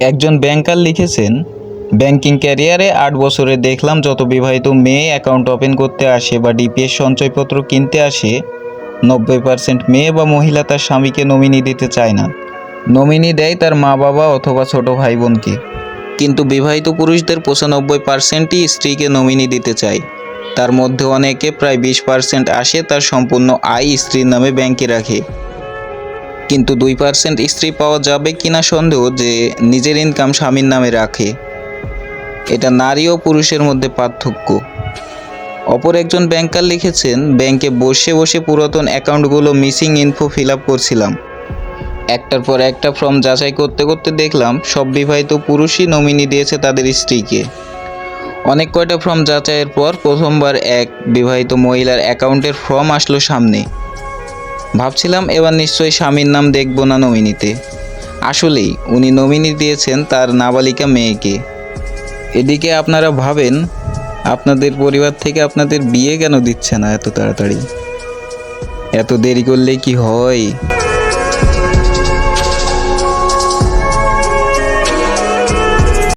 একজন ব্যাংকার লিখেছেন ব্যাংকিং ক্যারিয়ারে আট বছরে দেখলাম যত বিবাহিত মেয়ে অ্যাকাউন্ট ওপেন করতে আসে বা ডিপিএস সঞ্চয়পত্র কিনতে আসে, নব্বই পার্সেন্ট মেয়ে বা মহিলা তার স্বামীকে নমিনি দিতে চায় না। নমিনি দেয় তার মা বাবা অথবা ছোট ভাই বোনকে কিন্তু বিবাহিত পুরুষদের পঁচানব্বই পার্সেন্টই স্ত্রীকে নমিনি দিতে চায়। তার মধ্যে অনেকে প্রায় বিশ পার্সেন্ট আসে তার সম্পূর্ণ আয় স্ত্রীর নামে ব্যাংকে রাখে। কিন্তু দুই পার্সেন্ট স্ত্রী পাওয়া যাবে কিনা সন্দেহ যে নিজের ইনকাম স্বামীর নামে রাখে। এটা নারী ও পুরুষের মধ্যে পার্থক্য। অপর একজন ব্যাংকার লিখেছেন ব্যাংকে বসে বসে পুরাতন অ্যাকাউন্টগুলো মিসিং ইনফো ফিল আপ করছিলাম। একটার পর একটা ফর্ম যাচাই করতে করতে দেখলাম, সব বিবাহিত পুরুষই নমিনি দিয়েছে তাদের স্ত্রীকে। অনেক কয়টা ফর্ম যাচাইয়ের পর প্রথমবার এক বিবাহিত মহিলার অ্যাকাউন্টের ফর্ম আসলো সামনে। ভাবছিলাম এবার নিশ্চয়ই স্বামীর নাম দেখব না নমিনিতে। আসলেই উনি নমিনি দিয়েছেন তার নাবালিকা মেয়েকে। এদিকে আপনারা ভাবেন, আপনাদের পরিবার থেকে আপনাদের বিয়ে কেন দিচ্ছে না এত তাড়াতাড়ি? এত দেরি করলে কি হয়?